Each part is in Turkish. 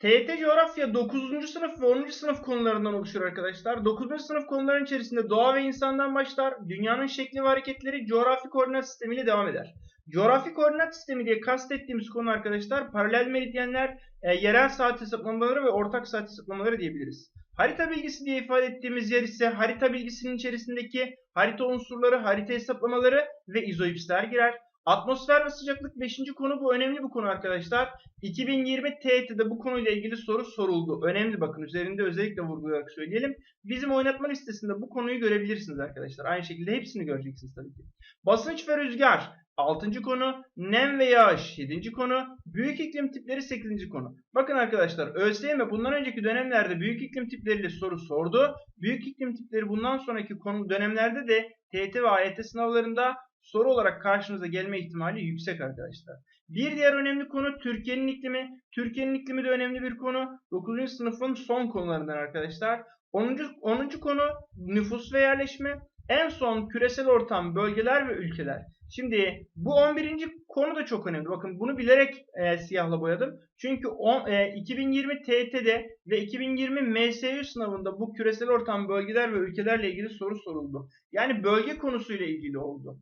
TYT Coğrafya 9. sınıf ve 10. sınıf konularından oluşur arkadaşlar. 9. sınıf konuların içerisinde doğa ve insandan başlar. Dünyanın şekli ve hareketleri coğrafi koordinat sistemiyle devam eder. Coğrafi koordinat sistemi diye kastettiğimiz konu arkadaşlar paralel meridyenler, e, yerel saat hesaplamaları ve ortak saat hesaplamaları diyebiliriz. Harita bilgisi diye ifade ettiğimiz yer ise harita bilgisinin içerisindeki harita unsurları, harita hesaplamaları ve izoipsler girer. Atmosfer ve sıcaklık 5. konu bu önemli bir konu arkadaşlar. 2020 TET'de bu konuyla ilgili soru soruldu. Önemli bakın üzerinde özellikle vurgulayarak söyleyelim. Bizim oynatma listesinde bu konuyu görebilirsiniz arkadaşlar. Aynı şekilde hepsini göreceksiniz tabii ki. Basınç ve rüzgar 6. konu. Nem ve yağış 7. konu. Büyük iklim tipleri 8. konu. Bakın arkadaşlar ÖSYM bundan önceki dönemlerde büyük iklim tipleriyle soru sordu. Büyük iklim tipleri bundan sonraki konu dönemlerde de TET ve AYT sınavlarında soru olarak karşınıza gelme ihtimali yüksek arkadaşlar. Bir diğer önemli konu Türkiye'nin iklimi. Türkiye'nin iklimi de önemli bir konu. 9. sınıfın son konularından arkadaşlar. 10. 10. konu nüfus ve yerleşme. En son küresel ortam, bölgeler ve ülkeler. Şimdi bu 11. konu da çok önemli. Bakın bunu bilerek e, siyahla boyadım. Çünkü on, e, 2020 TET'de ve 2020 MSU sınavında bu küresel ortam, bölgeler ve ülkelerle ilgili soru soruldu. Yani bölge konusuyla ilgili oldu.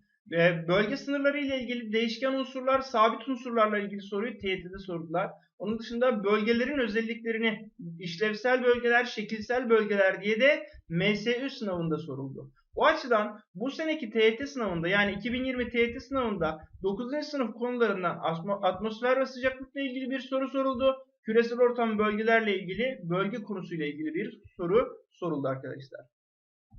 Bölge sınırları ile ilgili değişken unsurlar, sabit unsurlarla ilgili soruyu TYT'de sordular. Onun dışında bölgelerin özelliklerini işlevsel bölgeler, şekilsel bölgeler diye de MSU sınavında soruldu. O açıdan bu seneki TYT sınavında yani 2020 TYT sınavında 9. sınıf konularından atmosfer ve sıcaklıkla ilgili bir soru soruldu. Küresel ortam bölgelerle ilgili bölge konusuyla ilgili bir soru soruldu arkadaşlar.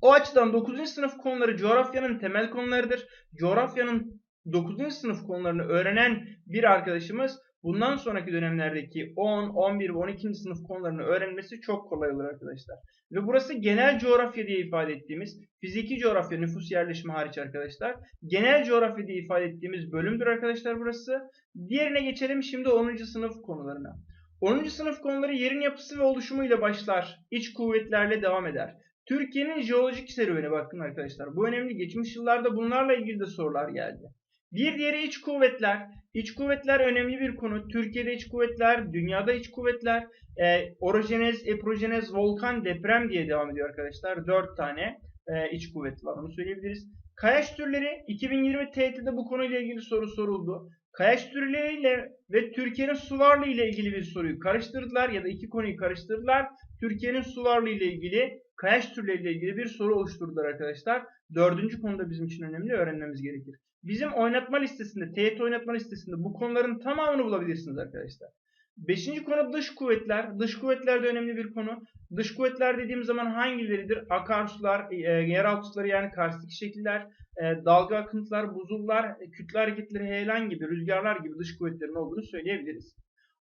O açıdan 9. sınıf konuları coğrafyanın temel konularıdır. Coğrafyanın 9. sınıf konularını öğrenen bir arkadaşımız bundan sonraki dönemlerdeki 10, 11 ve 12. sınıf konularını öğrenmesi çok kolay olur arkadaşlar. Ve burası genel coğrafya diye ifade ettiğimiz fiziki coğrafya nüfus yerleşimi hariç arkadaşlar. Genel coğrafya diye ifade ettiğimiz bölümdür arkadaşlar burası. Diğerine geçelim şimdi 10. sınıf konularına. 10. sınıf konuları yerin yapısı ve oluşumuyla başlar. İç kuvvetlerle devam eder. Türkiye'nin jeolojik serüveni bakın arkadaşlar. Bu önemli. Geçmiş yıllarda bunlarla ilgili de sorular geldi. Bir diğeri iç kuvvetler. İç kuvvetler önemli bir konu. Türkiye'de iç kuvvetler, dünyada iç kuvvetler, e, orojenez, eprojenez, volkan, deprem diye devam ediyor arkadaşlar. Dört tane e, iç kuvvet var onu söyleyebiliriz. Kayaç türleri 2020 TET'de bu konuyla ilgili soru soruldu. Kayaç türleriyle ve Türkiye'nin su varlığı ile ilgili bir soruyu karıştırdılar ya da iki konuyu karıştırdılar. Türkiye'nin su varlığı ile ilgili kayaç türleriyle ilgili bir soru oluşturdular arkadaşlar. Dördüncü konuda bizim için önemli öğrenmemiz gerekir. Bizim oynatma listesinde, TYT oynatma listesinde bu konuların tamamını bulabilirsiniz arkadaşlar. Beşinci konu dış kuvvetler. Dış kuvvetler de önemli bir konu. Dış kuvvetler dediğim zaman hangileridir? Akarsular, e, yeraltı suları yani karstik şekiller, e, dalga akıntılar, buzullar, kütle hareketleri, heyelan gibi, rüzgarlar gibi dış kuvvetlerin olduğunu söyleyebiliriz.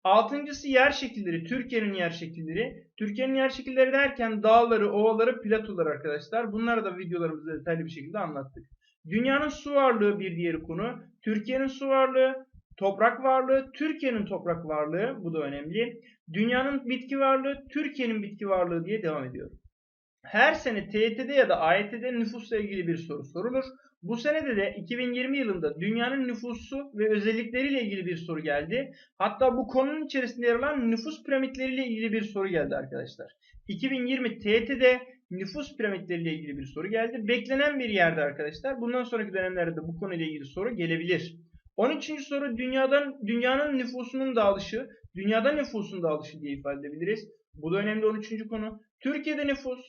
Altıncısı yer şekilleri. Türkiye'nin yer şekilleri. Türkiye'nin yer şekilleri derken dağları, ovaları, platolar arkadaşlar. Bunları da videolarımızda detaylı bir şekilde anlattık. Dünyanın su varlığı bir diğer konu. Türkiye'nin su varlığı, toprak varlığı, Türkiye'nin toprak varlığı. Bu da önemli. Dünyanın bitki varlığı, Türkiye'nin bitki varlığı diye devam ediyor. Her sene TYT'de ya da AYT'de nüfusla ilgili bir soru sorulur. Bu senede de 2020 yılında dünyanın nüfusu ve özellikleriyle ilgili bir soru geldi. Hatta bu konunun içerisinde yer alan nüfus piramitleriyle ilgili bir soru geldi arkadaşlar. 2020 TET'de nüfus piramitleriyle ilgili bir soru geldi. Beklenen bir yerde arkadaşlar. Bundan sonraki dönemlerde de bu konuyla ilgili soru gelebilir. 13. soru dünyadan dünyanın nüfusunun dağılışı, dünyada nüfusun dağılışı diye ifade edebiliriz. Bu da önemli 13. konu. Türkiye'de nüfus,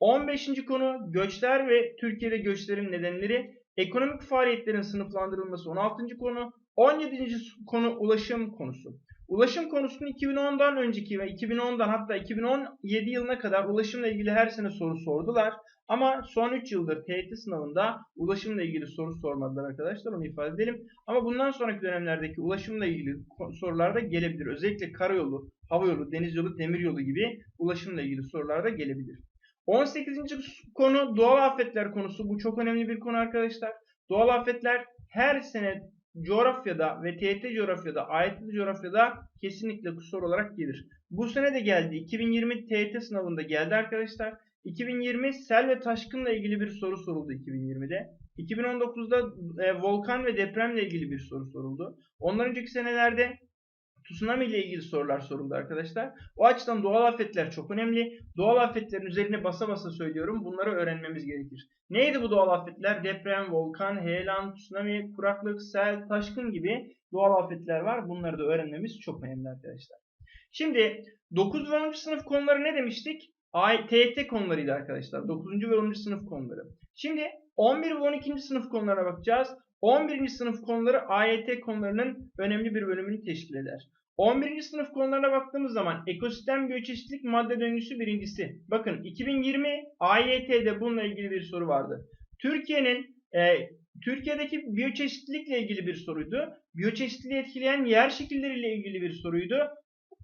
15. konu göçler ve Türkiye'de göçlerin nedenleri, ekonomik faaliyetlerin sınıflandırılması 16. konu, 17. konu ulaşım konusu. Ulaşım konusunu 2010'dan önceki ve 2010'dan hatta 2017 yılına kadar ulaşımla ilgili her sene soru sordular. Ama son 3 yıldır TYT sınavında ulaşımla ilgili soru sormadılar arkadaşlar onu ifade edelim. Ama bundan sonraki dönemlerdeki ulaşımla ilgili sorular da gelebilir. Özellikle karayolu, havayolu, deniz yolu, demir yolu gibi ulaşımla ilgili sorular da gelebilir. 18. konu doğal afetler konusu. Bu çok önemli bir konu arkadaşlar. Doğal afetler her sene coğrafyada ve TYT coğrafyada, AYT coğrafyada kesinlikle soru olarak gelir. Bu sene de geldi. 2020 TYT sınavında geldi arkadaşlar. 2020 sel ve taşkınla ilgili bir soru soruldu 2020'de. 2019'da e, volkan ve depremle ilgili bir soru soruldu. Ondan önceki senelerde tsunami ile ilgili sorular soruldu arkadaşlar. O açıdan doğal afetler çok önemli. Doğal afetlerin üzerine basa basa söylüyorum. Bunları öğrenmemiz gerekir. Neydi bu doğal afetler? Deprem, volkan, heyelan, tsunami, kuraklık, sel, taşkın gibi doğal afetler var. Bunları da öğrenmemiz çok önemli arkadaşlar. Şimdi 9 ve 10. sınıf konuları ne demiştik? TET konularıydı arkadaşlar. 9. ve 10. sınıf konuları. Şimdi 11 ve 12. sınıf konularına bakacağız. 11. sınıf konuları AYT konularının önemli bir bölümünü teşkil eder. 11. sınıf konularına baktığımız zaman ekosistem biyoçeşitlilik madde döngüsü birincisi. Bakın 2020 AYT'de bununla ilgili bir soru vardı. Türkiye'nin e, Türkiye'deki biyoçeşitlilikle ilgili bir soruydu. Biyoçeşitliliği etkileyen yer şekilleriyle ilgili bir soruydu.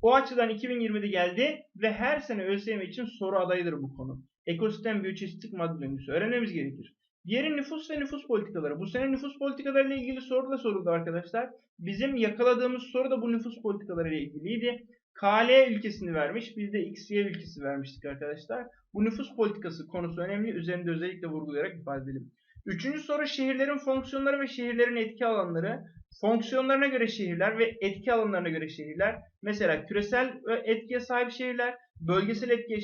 O açıdan 2020'de geldi ve her sene ÖSYM için soru adayıdır bu konu. Ekosistem biyoçeşitlilik madde döngüsü öğrenmemiz gerekir. Diğeri nüfus ve nüfus politikaları. Bu sene nüfus politikaları ile ilgili soru da soruldu arkadaşlar. Bizim yakaladığımız soru da bu nüfus politikaları ile ilgiliydi. KL ülkesini vermiş. Biz de XY ülkesi vermiştik arkadaşlar. Bu nüfus politikası konusu önemli. Üzerinde özellikle vurgulayarak ifade edelim. Üçüncü soru şehirlerin fonksiyonları ve şehirlerin etki alanları. Fonksiyonlarına göre şehirler ve etki alanlarına göre şehirler. Mesela küresel etkiye sahip şehirler, bölgesel etkiye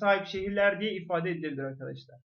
sahip şehirler diye ifade edilebilir arkadaşlar.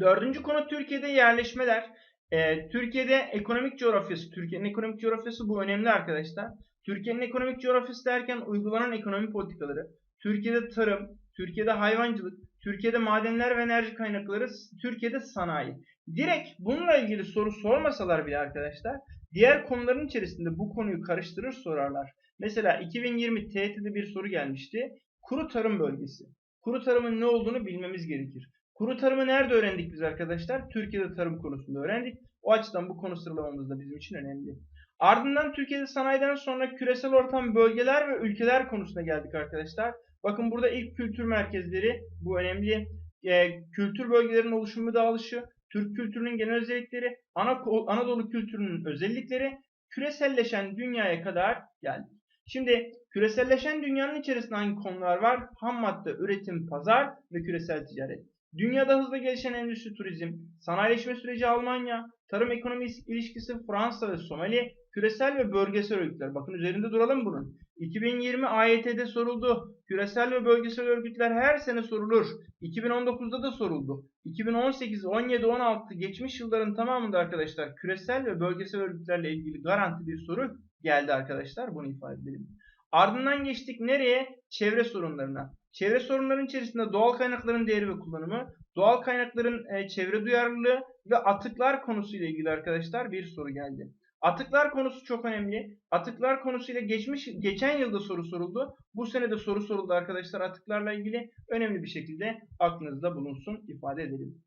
Dördüncü konu Türkiye'de yerleşmeler. Ee, Türkiye'de ekonomik coğrafyası, Türkiye'nin ekonomik coğrafyası bu önemli arkadaşlar. Türkiye'nin ekonomik coğrafyası derken uygulanan ekonomi politikaları, Türkiye'de tarım, Türkiye'de hayvancılık, Türkiye'de madenler ve enerji kaynakları, Türkiye'de sanayi. Direkt bununla ilgili soru sormasalar bile arkadaşlar, diğer konuların içerisinde bu konuyu karıştırır sorarlar. Mesela 2020 TET'de bir soru gelmişti. Kuru tarım bölgesi. Kuru tarımın ne olduğunu bilmemiz gerekir. Kuru tarımı nerede öğrendik biz arkadaşlar? Türkiye'de tarım konusunda öğrendik. O açıdan bu konu sıralamamız da bizim için önemli. Ardından Türkiye'de sanayiden sonra küresel ortam bölgeler ve ülkeler konusuna geldik arkadaşlar. Bakın burada ilk kültür merkezleri bu önemli. E, kültür bölgelerinin oluşumu dağılışı, Türk kültürünün genel özellikleri, Ana, Anadolu kültürünün özellikleri küreselleşen dünyaya kadar geldik. Şimdi küreselleşen dünyanın içerisinde hangi konular var? Ham madde, üretim, pazar ve küresel ticaret. Dünyada hızla gelişen endüstri turizm, sanayileşme süreci Almanya, tarım ekonomisi ilişkisi Fransa ve Somali, küresel ve bölgesel örgütler. Bakın üzerinde duralım bunun. 2020 AYT'de soruldu. Küresel ve bölgesel örgütler her sene sorulur. 2019'da da soruldu. 2018, 17, 16 geçmiş yılların tamamında arkadaşlar küresel ve bölgesel örgütlerle ilgili garanti bir soru geldi arkadaşlar. Bunu ifade edelim. Ardından geçtik nereye? Çevre sorunlarına. Çevre sorunların içerisinde doğal kaynakların değeri ve kullanımı, doğal kaynakların e, çevre duyarlılığı ve atıklar konusuyla ilgili arkadaşlar bir soru geldi. Atıklar konusu çok önemli. Atıklar konusuyla geçmiş geçen yılda soru soruldu. Bu sene de soru soruldu arkadaşlar atıklarla ilgili. Önemli bir şekilde aklınızda bulunsun ifade edelim.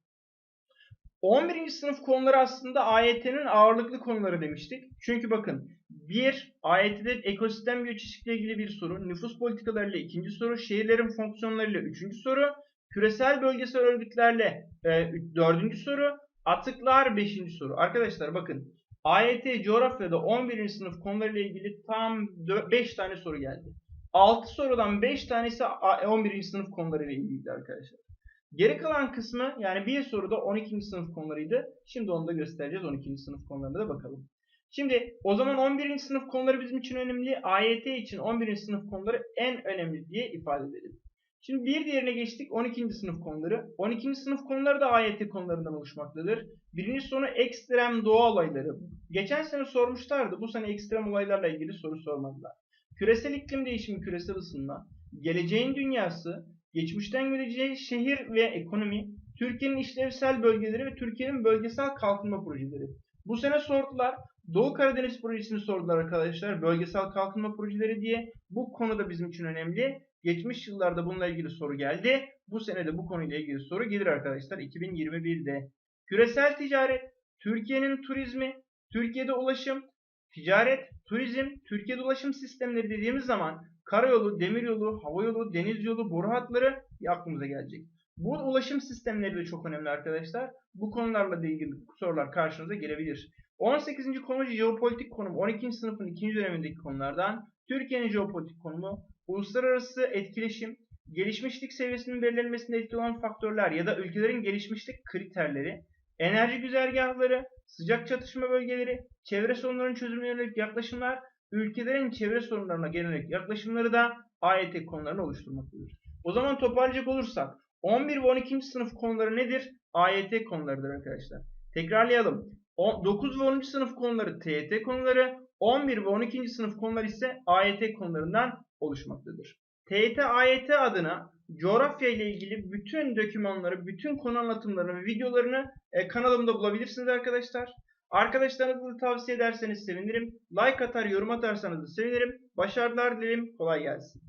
11. sınıf konuları aslında AYT'nin ağırlıklı konuları demiştik. Çünkü bakın bir AYT'de ekosistem biyoçeşitliği ilgili bir soru, nüfus politikalarıyla ikinci soru, şehirlerin fonksiyonlarıyla üçüncü soru, küresel bölgesel örgütlerle e, dördüncü soru, atıklar beşinci soru. Arkadaşlar bakın AYT coğrafyada 11. sınıf konularıyla ilgili tam 5 tane soru geldi. 6 sorudan 5 tanesi 11. sınıf konularıyla ilgili arkadaşlar. Geri kalan kısmı yani bir soruda 12. sınıf konularıydı. Şimdi onu da göstereceğiz 12. sınıf konularına da bakalım. Şimdi o zaman 11. sınıf konuları bizim için önemli. AYT için 11. sınıf konuları en önemli diye ifade edelim. Şimdi bir diğerine geçtik 12. sınıf konuları. 12. sınıf konuları da AYT konularından oluşmaktadır. Birinci sonu ekstrem doğa olayları. Geçen sene sormuşlardı. Bu sene ekstrem olaylarla ilgili soru sormadılar. Küresel iklim değişimi, küresel ısınma, geleceğin dünyası, geçmişten geleceği şehir ve ekonomi, Türkiye'nin işlevsel bölgeleri ve Türkiye'nin bölgesel kalkınma projeleri. Bu sene sordular. Doğu Karadeniz projesini sordular arkadaşlar. Bölgesel kalkınma projeleri diye. Bu konu da bizim için önemli. Geçmiş yıllarda bununla ilgili soru geldi. Bu sene de bu konuyla ilgili soru gelir arkadaşlar 2021'de. Küresel ticaret, Türkiye'nin turizmi, Türkiye'de ulaşım, ticaret, turizm, Türkiye'de ulaşım sistemleri dediğimiz zaman karayolu, demiryolu, havayolu, deniz yolu, boru hatları aklımıza gelecek. Bu ulaşım sistemleri de çok önemli arkadaşlar. Bu konularla ilgili sorular karşınıza gelebilir. 18. konu jeopolitik konum. 12. sınıfın 2. dönemindeki konulardan. Türkiye'nin jeopolitik konumu, uluslararası etkileşim, gelişmişlik seviyesinin belirlenmesinde etkili olan faktörler ya da ülkelerin gelişmişlik kriterleri, enerji güzergahları, sıcak çatışma bölgeleri, çevre sorunlarının çözümüne yönelik yaklaşımlar, ülkelerin çevre sorunlarına genel yaklaşımları da AYT konularını oluşturmaktadır. O zaman toparlayacak olursak 11 ve 12. sınıf konuları nedir? AYT konularıdır arkadaşlar. Tekrarlayalım. O- 9 ve 10. sınıf konuları TYT konuları, 11 ve 12. sınıf konuları ise AYT konularından oluşmaktadır. TYT AYT adına coğrafya ile ilgili bütün dokümanları, bütün konu anlatımlarını ve videolarını e, kanalımda bulabilirsiniz arkadaşlar. Arkadaşlarınızla da tavsiye ederseniz sevinirim. Like atar, yorum atarsanız da sevinirim. Başarılar dilerim. Kolay gelsin.